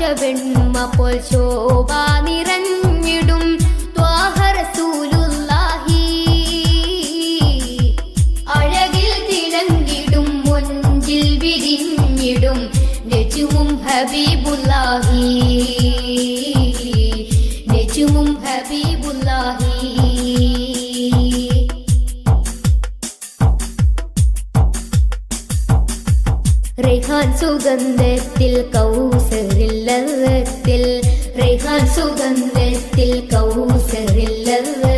ആകാശവെണ്മ പോൽ ശോഭ നിറഞ്ഞിടും അഴകിൽ തിളങ്ങിടും മൊഞ്ചിൽ വിരിഞ്ഞിടും നെജുമും ഹബീബുല്ലാഹി. നെജുമും ഹബീബുല്ലാഹി. സുഗന്ധത്തിൽ കൗസരില്ലത്തിൽ റെഹാൻ സുഗന്ധത്തിൽ കൗസരില്ലത്തിൽ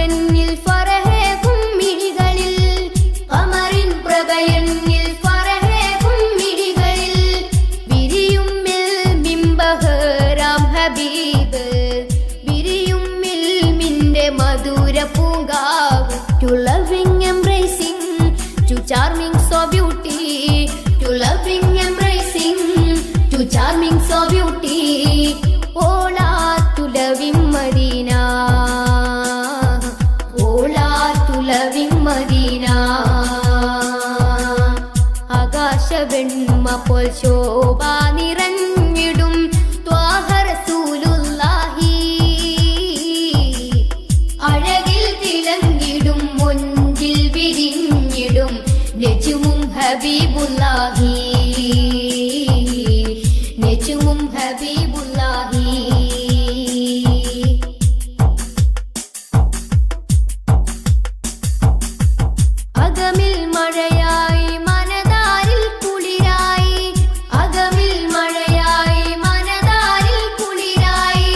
വിളിച്ചുമും ഹബീബുല്ലാഹി. അകമിൽ മഴയായി മനതാരിൽ കുളിരായി. അകമിൽ മഴയായി മനതാരിൽ കുളിരായി.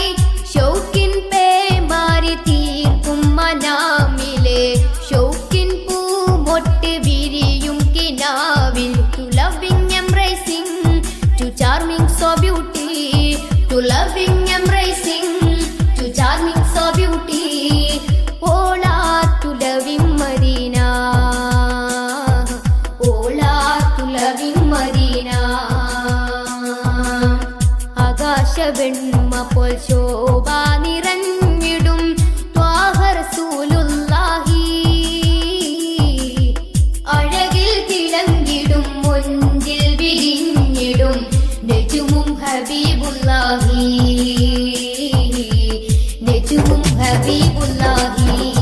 ഷൗക്കിൻ പേമാരി തീർക്കും മനാമിലെ. ഷൗക്കിൻ പൂമൊട്ട് വിരിയും കിനാവിൽ. Too loving too charming so വെണ്മ പോൽ ശോഭ നിറഞ്ഞിടും അഴകിൽ തിളങ്ങിടും മുൻപിൽ വിരിഞ്ഞിടും നെജുമും ഹബീബുല്ലാഹി നെജുമും ഹബീബുല്ലാഹി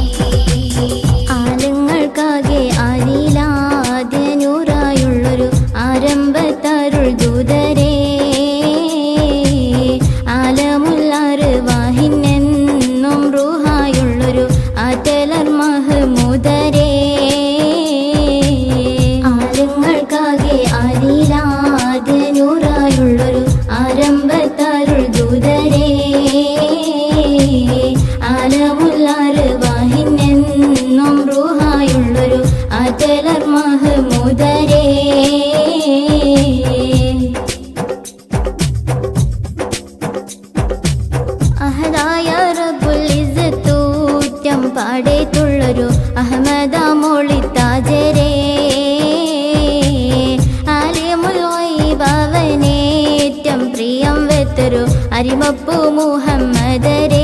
കരിമപ്പു മുഹമ്മദരെ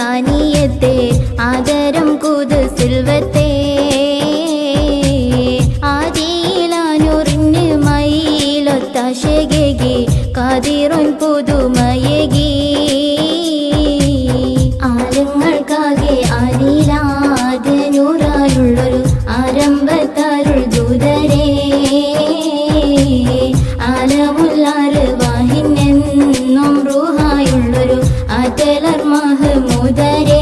रानी ആറ്റലർ മഹമുദരേ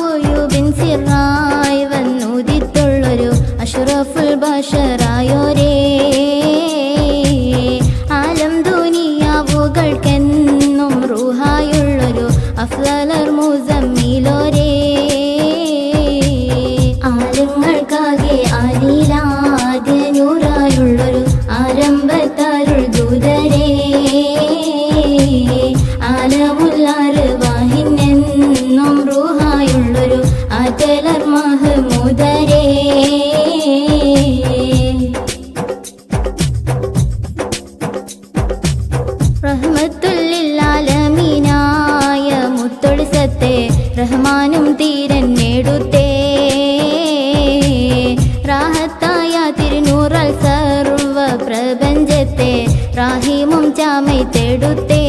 ഗുയൂബിൻ സിറായി വന്നുദിത്തുള്ളൊരു അഷ്റഫുൽ ബഷറായോരേ തിരുനൂറാൽ സർവ പ്രപഞ്ചത്തെ റാഹിമും ചാമൈ തെടുത്തേ.